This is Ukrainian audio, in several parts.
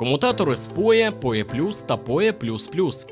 Комутатори з PoE, PoE та PoE++.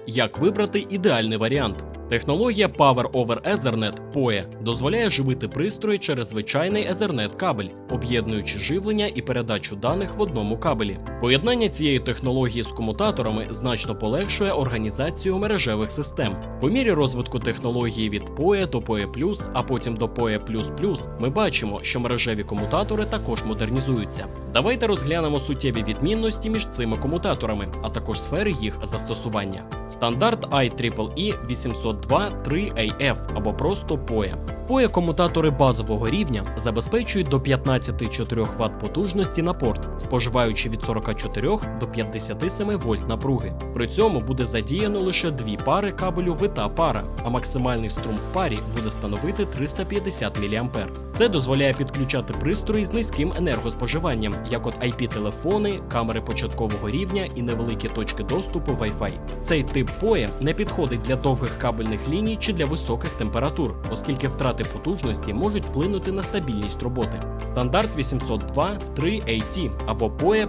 Як вибрати ідеальний варіант? Технологія Power over Ethernet PoE дозволяє живити пристрої через звичайний Ethernet кабель, об'єднуючи живлення і передачу даних в одному кабелі. Поєднання цієї технології з комутаторами значно полегшує організацію мережевих систем. По мірі розвитку технології від PoE до PoE+, а потім до PoE++, ми бачимо, що мережеві комутатори також модернізуються. Давайте розглянемо суттєві відмінності між цими комутаторами, а також сфери їх застосування. Стандарт IEEE 802 3AF або просто PoE. PoE комутатори базового рівня забезпечують до 15,4 Вт потужності на порт, споживаючи від 44 до 57 вольт напруги. При цьому буде задіяно лише дві пари кабелю вита пара, а максимальний струм в парі буде становити 350 мА. Це дозволяє підключати пристрої з низьким енергоспоживанням, як от IP-телефони, камери початкового рівня і невеликі точки доступу Wi-Fi. Цей тип PoE не підходить для довгих кабельних ліній чи для високих температур, оскільки втрати потужності можуть вплинути на стабільність роботи. Стандарт 802 3AT або PoE+.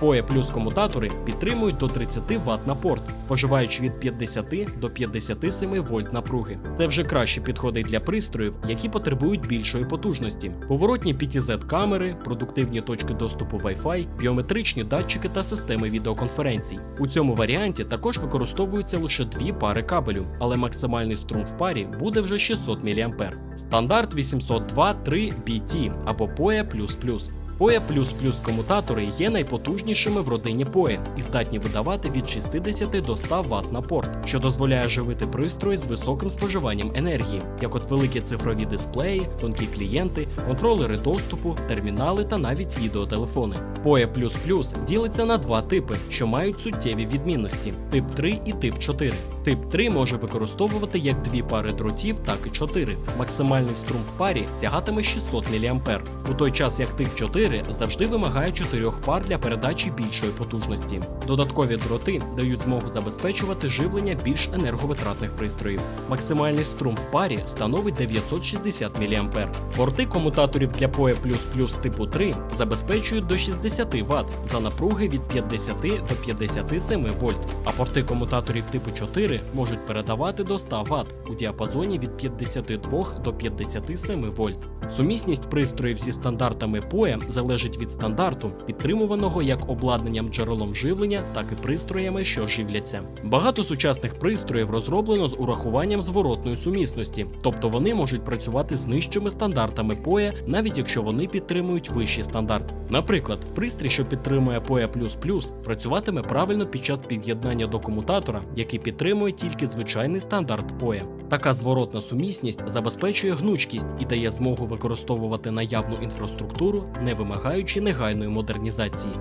PoE Plus комутатори підтримують до 30 Вт на порт, споживаючи від 50 до 57 вольт напруги. Це вже краще підходить для пристроїв, які потребують більшої потужності. Поворотні PTZ камери, продуктивні точки доступу Wi-Fi, біометричні датчики та системи відеоконференцій. У цьому варіанті також використовуються лише дві пари кабелю, але максимальний струм в парі буде вже 600 мА. Стандарт 802 3BT або PoE++. PoE++ комутатори є найпотужнішими в родині PoE і здатні видавати від 60 до 100 Вт на порт, що дозволяє живити пристрої з високим споживанням енергії, як от великі цифрові дисплеї, тонкі клієнти, контролери доступу, термінали та навіть відеотелефони. PoE++ ділиться на два типи, що мають суттєві відмінності: тип 3 і тип 4. Тип 3 може використовувати як дві пари дротів, так і 4. Максимальний струм в парі сягатиме 600 мА, у той час як тип 4 завжди вимагає 4 пар для передачі більшої потужності. Додаткові дроти дають змогу забезпечувати живлення більш енерговитратних пристроїв. Максимальний струм в парі становить 960 мА. Порти комутаторів для PoE++ типу 3 забезпечують до 60 Вт за напруги від 50 до 57 вольт, а порти комутаторів типу 4 можуть передавати до 100 Вт у діапазоні від 52 до 57 вольт. Сумісність пристроїв зі стандартами PoE залежить від стандарту, підтримуваного як обладнанням джерелом живлення, так і пристроями, що живляться. Багато сучасних пристроїв розроблено з урахуванням зворотної сумісності, тобто вони можуть працювати з нижчими стандартами PoE, навіть якщо вони підтримують вищий стандарт. Наприклад, пристрій, що підтримує PoE++, працюватиме правильно під час під'єднання до комутатора, який підтримує тільки звичайний стандарт PoE. Така зворотна сумісність забезпечує гнучкість і дає змогу використовувати наявну інфраструктуру, не вимагаючи негайної модернізації.